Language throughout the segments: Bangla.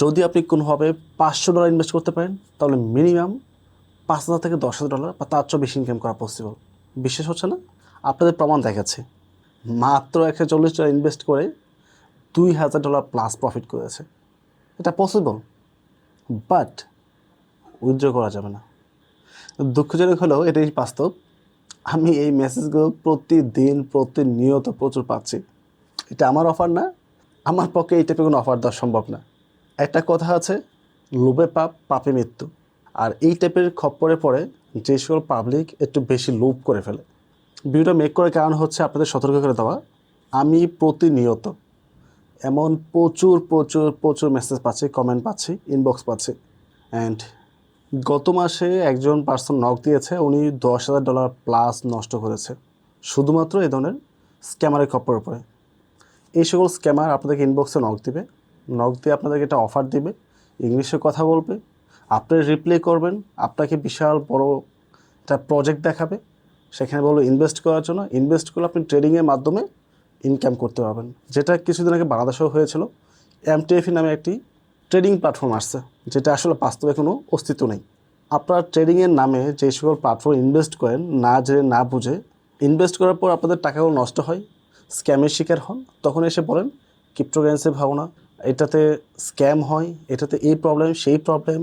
যদি আপনি কোনোভাবে পাঁচশো ডলার ইনভেস্ট করতে পারেন, তাহলে মিনিমাম পাঁচ হাজার থেকে দশ হাজার ডলার বা তার চেয়ে বেশি ইনকাম করা পসিবল বিশ্বাস হচ্ছে না? আপনাদের প্রমাণ দেখাচ্ছে। মাত্র একশো চল্লিশ ডলার ইনভেস্ট করে দুই হাজার ডলার প্লাস প্রফিট করেছে। এটা পসিবল বাট উইথড্র করা যাবে না। দুঃখজনক হলেও এটাই বাস্তব। আমি এই মেসেজগুলো প্রতিদিন, প্রতিনিয়ত প্রচুর পাচ্ছি। এটা আমার অফার না। আমার পক্ষে এই টাইপের কোনো অফার দেওয়া সম্ভব না। একটা কথা আছে, লোভে পাপ, পাপে মৃত্যু। আর এই টাইপের খপ্পরে পড়ে যে সকল পাবলিক একটু বেশি লোভ করে ফেলে। ভিডিওটা মেক করার কারণ হচ্ছে আপনাদের সতর্ক করে দেওয়া। আমি প্রতিনিয়ত এমন প্রচুর প্রচুর প্রচুর মেসেজ পাচ্ছি কমেন্ট পাচ্ছি ইনবক্স পাচ্ছি। অ্যান্ড গত মাসে একজন পার্সন নক দিয়েছে, উনি দশ হাজার ডলার প্লাস নষ্ট করেছে। শুধুমাত্র এই ধরনের স্ক্যামারের খপ্পর উপরে এই সকল স্ক্যামার আপনাদেরকে ইনবক্সে নক দিবে। নক দিয়ে আপনাদেরকে একটা অফার দিবে ইংলিশে কথা বলবে, আপনি রিপ্লে করবেন, আপনাকে বিশাল বড় একটা প্রজেক্ট দেখাবে, সেখানে বলব ইনভেস্ট করার জন্য ইনভেস্ট করলে আপনি ট্রেডিংয়ের মাধ্যমে ইনকাম করতে পারবেন। যেটা কিছুদিন আগে বাংলাদেশেও হয়েছিল এমটিএফি নামে একটি ট্রেডিং প্ল্যাটফর্ম আসছে, যেটা আসলে বাস্তবে কোনো অস্তিত্ব নেই। আপনার ট্রেডিংয়ের নামে যে সকল প্ল্যাটফর্ম ইনভেস্ট করেন, না জেনে, না বুঝে ইনভেস্ট করার পর আপনাদের টাকাগুলো নষ্ট হয় স্ক্যামের শিকার হন, তখন এসে বলেন ক্রিপ্টোকারেন্সি ভাবনা এটাতে স্ক্যাম হয়, এটাতে এই প্রবলেম সেই প্রবলেম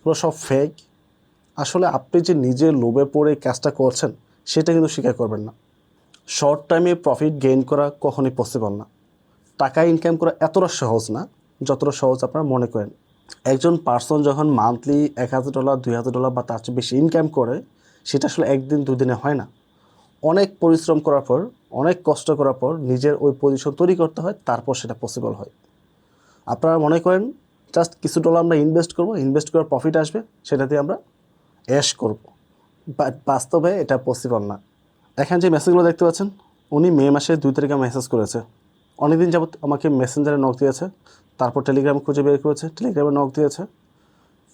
পুরো সব ফেক আসলে আপনি যে নিজের লোভে পড়ে কাজটা করছেন, সেটা কিন্তু স্বীকার করবেন না। শর্ট টাইমে প্রফিট গেইন করা কখনোই পসিবল না। টাকা ইনকাম করা এতটা সহজ না, যতটা সহজ আপনারা মনে করেন। একজন পার্সন যখন মান্থলি এক হাজার ডলার দুই হাজার ডলার বা তার চেয়ে বেশি ইনকাম করে, সেটা আসলে একদিন, দুদিনে হয় না। অনেক পরিশ্রম করার পর, অনেক কষ্ট করার পর নিজের ওই পজিশন তৈরি করতে হয়, তারপর সেটা পসিবল হয়। আপনারা মনে করেন জাস্ট কিছু ডলার আমরা ইনভেস্ট করব ইনভেস্ট করার প্রফিট আসবে, সেটা দিয়ে আমরা অ্যাশ করব। বাট বাস্তবে এটা পসিবল না। এখানে যে মেসেজগুলো দেখতে পাচ্ছেন, উনি মে মাসে দুই তারিখে মেসেজ করেছে। অনেকদিন যাবত আমাকে মেসেঞ্জারে নক দিয়েছে, তারপর টেলিগ্রাম খুঁজে বের করেছে টেলিগ্রামে নক দিয়েছে।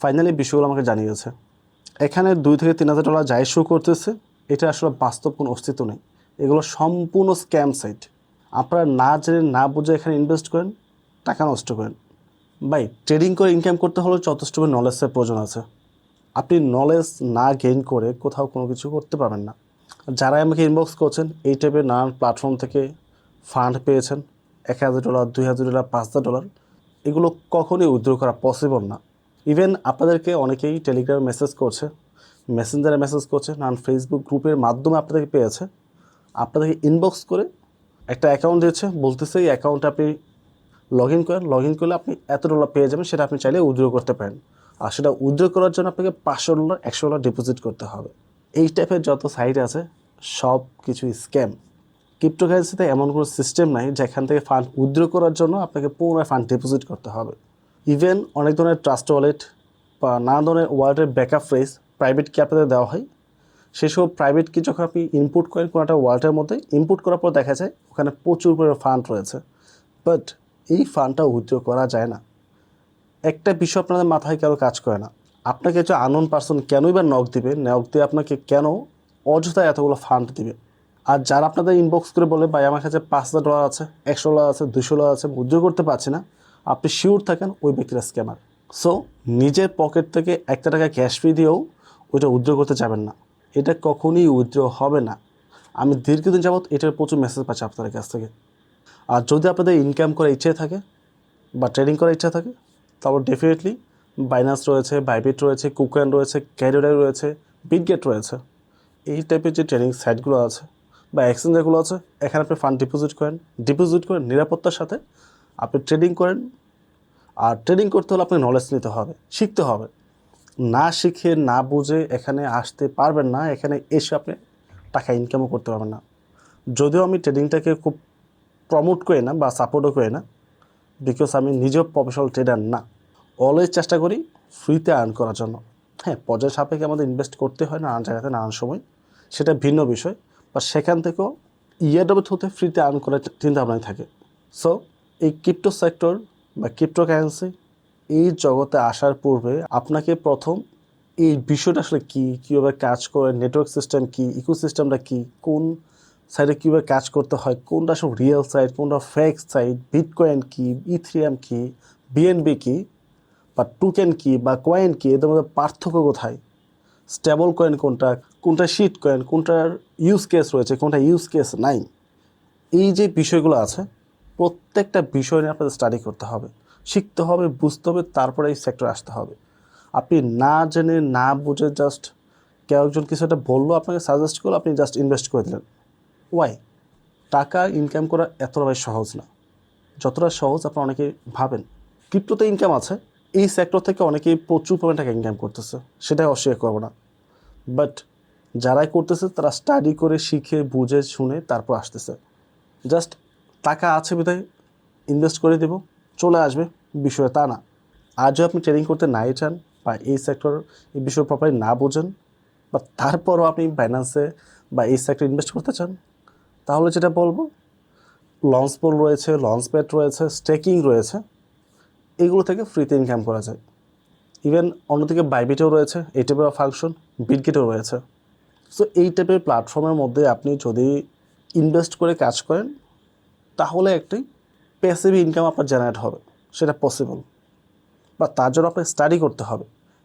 ফাইনালি বিষয়গুলো আমাকে জানিয়েছে। এখানে দুই থেকে তিন হাজার ডলার যাই শো করতেছে, এটা আসলে বাস্তব কোনো অস্তিত্ব নেই। এগুলো সম্পূর্ণ স্ক্যাম সাইট আপনারা না জেনে, না বুঝে এখানে ইনভেস্ট করেন টাকা নষ্ট করেন। ভাই ট্রেডিং করে ইনকাম করতে হলে যথেষ্ট নলেজের প্রয়োজন আছে। আপনি নলেজ না গেইন করে কোথাও কোনো কিছু করতে পারবেন না। যারা আমাকে ইনবক্স করছেন, এই টাইপের নানান প্ল্যাটফর্ম থেকে ফান্ড পেয়েছেন, এক হাজার ডলার দুই হাজার ডলার পাঁচ হাজার ডলার এগুলো কখনোই উইথড্র করা পসিবল না। ইভেন আপনাদেরকে অনেকেই টেলিগ্রামে মেসেজ করছে মেসেঞ্জারে মেসেজ করছে, নানান ফেসবুক গ্রুপের মাধ্যমে আপনাদেরকে পেয়েছে। আপনাদেরকে ইনবক্স করে একটা অ্যাকাউন্ট দিয়েছে, বলতেছে এই অ্যাকাউন্টে আপনি লগ ইন করেন লগ ইন করলে আপনি এত ডলার পেয়ে যাবেন, সেটা আপনি চাইলে উইথড্র করতে পারেন। আর সেটা উইথড্র করার জন্য আপনাকে পাঁচশো ডলার একশো ডলার ডিপোজিট করতে হবে। এই টাইপের যত সাইট আছে, সব কিছু স্ক্যাম ক্রিপ্টোকারেন্সিতে এমন কোনো সিস্টেম নাই, যেখান থেকে ফান্ড উইথড্র করার জন্য আপনাকে পুনরায় ফান্ড ডিপোজিট করতে হবে। ইভেন অনেক ধরনের ট্রাস্ট ওয়ালেট বা নানা ধরনের ওয়ালেটের ব্যাকআপ ফ্রেজ প্রাইভেট কি আপনাদের দেওয়া হয়। সেসব প্রাইভেট কি যখন আপনি ইনপুট করেন কোনো একটা ওয়ালেটের মধ্যে ইনপুট করার পর দেখা যায় ওখানে প্রচুর পরিমাণে ফান্ড রয়েছে। বাট এই ফান্ডটা উইথড্র করা যায় না। একটা বিষয় আপনাদের মাথায় কেন কাজ করে না? আপনাকে যে আনন পার্সন কেনই বা নক দিবে নক দিয়ে আপনাকে কেন অযথা এতগুলো ফান্ড দিবে? আর যারা আপনাদের ইনবক্স করে বলে, ভাই, আমার কাছে পাঁচ হাজার ডলার আছে, একশো ডলার আছে দুশো ডলার আছে উইথড্র করতে পারছি না। আপনি শিওর থাকেন ওই ব্যক্তিরা স্ক্যামার সো নিজের পকেট থেকে একটা টাকা ক্যাশ ফি দিয়েও ওইটা উইথড্র করতে যাবেন না। এটা কখনই উইথড্র হবে না। আমি দীর্ঘদিন যাবৎ এটার প্রচুর মেসেজ পাচ্ছি আপনাদের কাছ থেকে। আর যদি আপনাদের ইনকাম করার ইচ্ছে থাকে বা ট্রেডিং করার ইচ্ছা থাকে তারপর ডেফিনেটলি বাইনাস রয়েছে বাইবিট রয়েছে কুকয়ান রয়েছে ক্যারিডাই রয়েছে বিটগেট রয়েছে। এই টাইপের যে ট্রেডিং সাইটগুলো আছে বা এক্সচেঞ্জারগুলো আছে, এখানে আপনি ফান্ড ডিপোজিট করেন। ডিপোজিট করেন নিরাপত্তার সাথে আপনি ট্রেডিং করেন। আর ট্রেডিং করতে হলে আপনি নলেজ নিতে হবে, শিখতে হবে। না শিখে, না বুঝে এখানে আসতে পারবেন না, এখানে এসে আপনি টাকা ইনকামও করতে পারবেন না। যদিও আমি ট্রেডিংটাকে খুব প্রমোট করে না বা সাপোর্টও করে না বিকজ আমি নিজেও প্রফেশনাল ট্রেডার না অলওয়েজ চেষ্টা করি ফ্রিতে আর্ন করার জন্য হ্যাঁ পর্যায় সাপেক্ষে আমাদের ইনভেস্ট করতে হয় নানান জায়গাতে, নানান সময়। সেটা ভিন্ন বিষয়। বা সেখান থেকেও ইয়ারডবল হতে ফ্রিতে আর্ন করার চিন্তা ভাবনায় থাকে। সো এই ক্রিপ্টো সেক্টর বা ক্রিপ্টো কারেন্সি এই জগতে আসার পূর্বে আপনাকে প্রথম এই বিষয়টা আসলে কী? কীভাবে কাজ করে? নেটওয়ার্ক সিস্টেম কী? ইকোসিস্টেমটা কী? কোন সাইডে কীভাবে কাজ করতে হয়, কোনটা সব রিয়েল সাইট কোনটা ফেক সাইট বিটকয়েন কী ইথ্রিয়াম কী বিএনবি কী, বা টুকেন কী, বা কয়েন কী, এদের মধ্যে পার্থক্য কোথায়? স্টেবল কয়েন কোনটা কোনটা শিট কয়েন কোনটার ইউজ কেস রয়েছে, কোনটা ইউজ কেস নাই। এই যে বিষয়গুলো আছে, প্রত্যেকটা বিষয় নিয়ে আপনাদের স্টাডি করতে হবে। শিখতে হবে, বুঝতে হবে, তারপরে এই সেক্টরে আসতে হবে। আপনি না জেনে, না বুঝে জাস্ট কেউ একজন কিছু একটা বলল, আপনাকে সাজেস্ট করল, আপনি জাস্ট ইনভেস্ট করে দিলেন। ওয়াই টাকা ইনকাম করা এতটা ভাই সহজ না। যতটা সহজ আপনারা অনেকে ভাবেন। ক্রিপ্টোতে ইনকাম আছে। এই সেক্টর থেকে অনেকেই প্রচুর পরিমাণে টাকা ইনকাম করতেছে। সেটাই অস্বীকার করব না। বাট যারাই করতেছে, তারা স্টাডি করে, শিখে, বুঝে, শুনে তারপর আসতেছে। জাস্ট টাকা আছে বিধায় ইনভেস্ট করে দেব। চলে আসবে। বিষয়ে তা না। আজও আপনি ট্রেনিং করতে নাই চান বা এই সেক্টর এই বিষয়ে প্রপারলি না বোঝেন, বা তারপরও আপনি ফাইন্যান্সে বা এই সেক্টরে ইনভেস্ট করতে চান তাহলে যেটা বলব, লঞ্চ পোল রয়েছে, লঞ্চ প্যাড রয়েছে, স্টেকিং রয়েছে, এগুলো থেকে ফ্রিতে ইনকাম করা যায়। ইভেন অন্যদিকে বাইবিটেও রয়েছে এই টাইপের ফাংশন বিটগেটেও রয়েছে। সো এই টাইপের প্ল্যাটফর্মের মধ্যে আপনি যদি ইনভেস্ট করে কাজ করেন, তাহলে একটি প্যাসিভ ইনকাম আপনার জেনারেট হবে, সেটা পসিবল বা তার জন্য আপনাকে স্টাডি করতে হবে।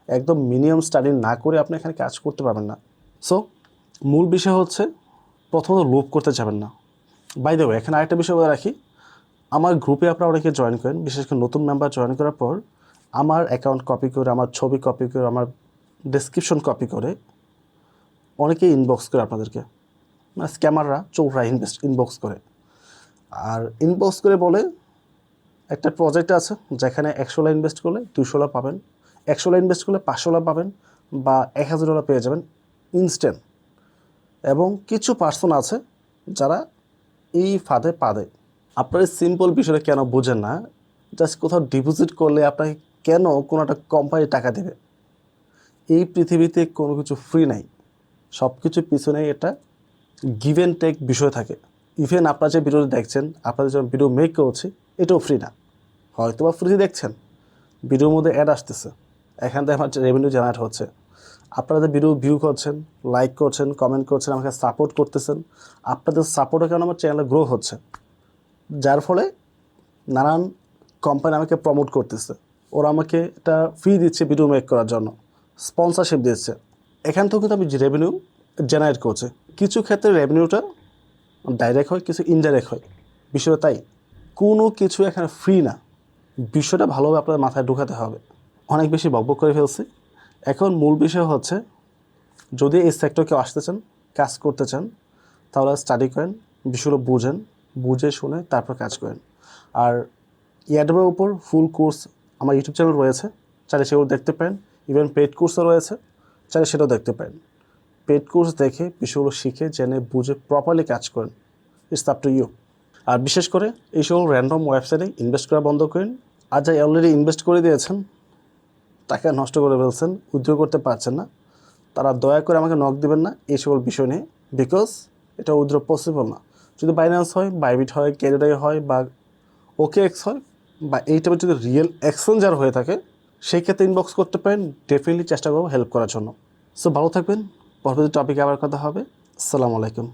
একদম মিনিমাম স্টাডি না করে আপনি এখানে কাজ করতে পারবেন না। সো মূল বিষয় হচ্ছে প্রথমত লোভ করতে যাবেন না। বাই দেবো এখানে আরেকটা বিষয় বলে রাখি। আমার গ্রুপে আপনারা অনেকে জয়েন করেন, বিশেষ করে নতুন মেম্বার জয়েন করার পর আমার অ্যাকাউন্ট কপি করে, আমার ছবি কপি করে, আমার ডেসক্রিপশন কপি করে অনেকে ইনবক্স করে আপনাদেরকে। মানে স্ক্যামাররা চৌরা ইনভেস্ট ইনবক্স করে। আর ইনবক্স করে বলে একটা প্রজেক্ট আছে, যেখানে একশোলা ইনভেস্ট করলে দুশোলা পাবেন। একশোলা ইনভেস্ট করলে পাঁচশোলা পাবেন বা এক হাজার ডলার পেয়ে যাবেন ইনস্ট্যান্ট এবং কিছু পার্সন আছে যারা এই ফাঁদে পা দেয়। আপনার সিম্পল বিষয়টা কেন বোঝেন না? জাস্ট কোথাও ডিপোজিট করলে আপনাকে কেন কোনো একটা কোম্পানি টাকা দেবে? এই পৃথিবীতে কোনো কিছু ফ্রি নাই। সব কিছুর পিছনে এটা গিভ অ্যান্ড টেক বিষয় থাকে। ইভেন আপনারা যে ভিডিও দেখছেন, আপনাদের যখন ভিডিও মেক করছি, এটাও ফ্রি না। হয়তো বা ফ্রি দেখছেন ভিডিওর মধ্যে অ্যাড আসতেছে। এখান থেকে আমার রেভিনিউ জেনারেট হচ্ছে। আপনারা ভিডিও ভিউ করছেন লাইক করছেন কমেন্ট করছেন, আমাকে সাপোর্ট করতেছেন, আপনাদের সাপোর্টের কারণে আমার চ্যানেলে গ্রো হচ্ছে। যার ফলে নানান কোম্পানি আমাকে প্রমোট করতেছে। ওরা আমাকে একটা ফি দিচ্ছে ভিডিও মেক করার জন্য স্পন্সরশিপ দিচ্ছে। এখান থেকে কিন্তু আমি রেভিনিউ জেনারেট করছি। কিছু ক্ষেত্রে রেভিনিউটা ডাইরেক্ট হয়, কিছু ইনডাইরেক্ট হয়। বিষয়টা তাই, কোনো কিছু এখানে ফ্রি না। বিষয়টা ভালোভাবে আপনাদের মাথায় ঢুকাতে হবে। অনেক বেশি বকবক করে ফেলছি। এখন মূল বিষয় হচ্ছে, যদি এই সেক্টর কেউ আসতে চান, কাজ করতে চান, তাহলে স্টাডি করেন, বিষয়গুলো বুঝেন, বুঝে শুনে তারপর কাজ করেন। আর ইয়াডবের উপর ফুল কোর্স আমার ইউটিউব চ্যানেল রয়েছে, চাইলে সেগুলো দেখতে পারেন ইভেন পেড কোর্সও রয়েছে, চাইলে সেটাও দেখতে পারেন। পেড কোর্স দেখে বিষয়গুলো শিখে, জেনে, বুঝে প্রপারলি কাজ করেন। ইটস আপ টু ইউ আর বিশেষ করে এই সকল র্যান্ডম ওয়েবসাইটে ইনভেস্ট করা বন্ধ করেন। আর যাই অলরেডি ইনভেস্ট করে দিয়েছেন টাকা নষ্ট করে ফেলছেন উদ্যোগ করতে পারছেন না, তারা দয়া করে আমাকে নক দেবেন না এই সকল বিষয় নিয়ে বিকজ এটা উইথড্র পসিবল না। যদি বাইন্যান্স হয় বাইবিট হয় ক্যারিডাই হয় বা ওকে এক্স হয়, বা এই টাইপের যদি রিয়েল এক্সচেঞ্জার হয়ে থাকে, সেই ক্ষেত্রে ইনবক্স করতে পারেন ডেফিনেটলি চেষ্টা করব হেল্প করার জন্য। সো ভালো থাকবেন, পরবর্তী টপিকে আবার কথা হবে। আসসালামু আলাইকুম।